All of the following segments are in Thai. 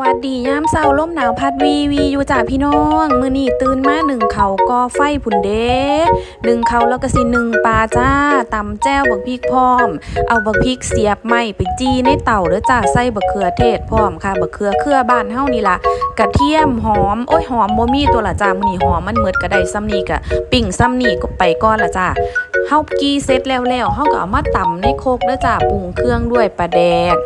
วัสดียามเช้าลมหนาวพัดวีวีอยู่จ้าพี่น้อง มือนี้ตื่นมาหนึ่งเขากอไฟผุนเด้หนึ่งเขาแล้วก็สิหนึ่งปลาจ้าตำแจ้วบักพริกพร้อม เอาบักพริกเสียบไม้ไปจี้ในเต่าเด้อจ้าใส่บักเขือเทศพร้อมค่ะบักเขือเครือบ้านเฮานี่ล่ะกระเทียมหอมโอ้ยหอมบ่มีตัวละจ้ามือนี้หอมมันเหมือดก็ไดซ้ำนี้ก็ปิ่งซ้ำนี้ก็ไปก่อนละจ้าเฮากี้เสร็จแล้วแล้วเฮาก็เอามาตำในโคกเด้อจ้าปรุงเครื่องด้วยปลาแดก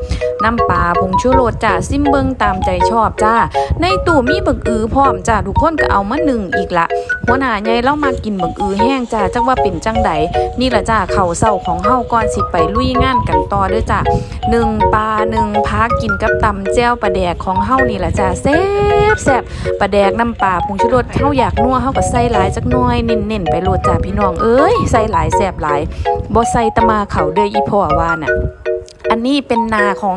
น้ำปลาผงชูรสจ้าซิมเบิงตามใจชอบจ้า ในตู้มีบักอือพร้อมจ้าทุกคนก็เอามาหนึ่งอีกละหัวหน้าใหญ่เล่ามากินบักอือแห้งจ้าจักว่าเป็นจังใดนี่ละจ้าเข่าเศร้าของเฮาก่อนสิไปลุยงานกันต่อเด้อจ้าหนึ่งปลาหนึ่งพักกินกับตำแจ่วปลาแดกของเฮานี่ละจ้าแซ่บแซ่บปลาแดกน้ำปลาผงชูรสเฮาอยากนัวเฮาก็ใส่หลายจักหน่อยเน้นๆไปโลดจ้าพี่น้องเอ้ยใส่หลายแซ่บหลายบ่ใส่ตะมาเขาเด้ออีพ่อว่าน่ะ อันนี้เป็นนาของ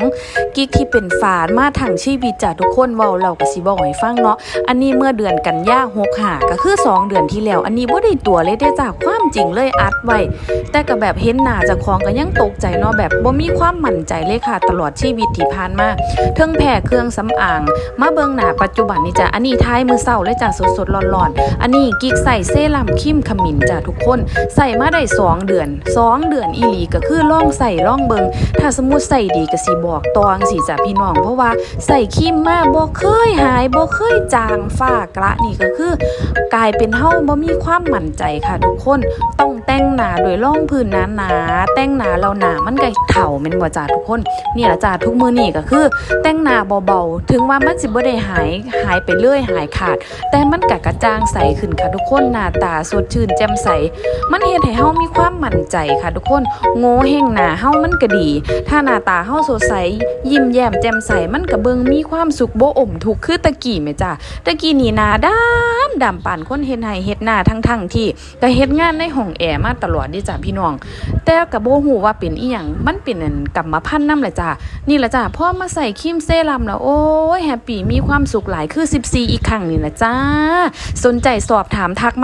กิ๊กที่เป็นฝานมาถังชีวิตจากทุกคนเว้าเราก็สิบอกให้ฟังเนาะอันนี้เมื่อเดือนกันยาหกหาก็คือ 2 เดือนที่แล้ว อันนี้บ่ได้ตัวเลยได้จากความจริงเลยอัดไว้แต่ก็แบบเห็นหน้าจากของก็ยังตกใจเนาะแบบบ่มีความมั่นใจเลยค่ะ ตลอดชีวิตที่ผ่านมาเทิงแผ่เครื่องสำอาง มาเบิ่งหน้าปัจจุบันนี่จ้ะอันนี้ท้ายมือเศร้าเลยจ้ะสดๆร้อนๆอันนี้กิ๊กใส่เซรั่มคิมขมิ้นจ้ะทุกคน ใส่มาได้ 2 เดือน 2 เดือนอีหลีก็คือล่องใส่ล่องเบิงถ้าสมมุติใส่ดีก็สิบอกตองสิจ้ะพี่น้อง เพราะว่าใส่ครีมมาบ่เคยหายบ่เคยจางฝ้ากระนี่ก็คือ กลายเป็นเฮาบ่มีความมั่นใจค่ะทุกคนต้องแต่งหนาโดยร่องพื้นหนาๆแต่งหนาเราหนามันก็เฒ่าแม่นบ่จ้าทุกคนนี่ล่ะจ้าทุกมือนี้ก็คือ แต่งหนาเบาๆถึงว่ามันสิบ่ได้หายหายไปเลยหายขาด แต่มันก็กระจ่างใสขึ้นค่ะทุกคนหน้าตาสดชื่นแจ่มใส มันเฮ็ดให้เฮามีความมั่นใจค่ะทุกคนโง่เฮงหนาเฮามันก็ดี ถ้าหน้าตาเฮาสดใส ยิ้มแย้มแจ่มใสมันก็เบิงมีความสุขโบ่อมทุกคือตะกี้แม่จ้าตะกี้นี่นาดำดำปานคนเฮ็ดให้เฮ็ดหน้าทั้งๆที่ก็เฮ็ดงานในห้องแอร์มาตลอดดิจ้าพี่น้อง แต่ก็บ่ฮู้ว่าเป็นอีหยังมันเป็นอันกรรมพันธุ์นำแหละจ้านี่ละจ้าพอมาใส่ครีมเซรั่มแล้วโอ้ยแฮปปี้มีความสุขหลายคือ 14 อีกครั้งนี่ละจ้า สนใจสอบถามทักมา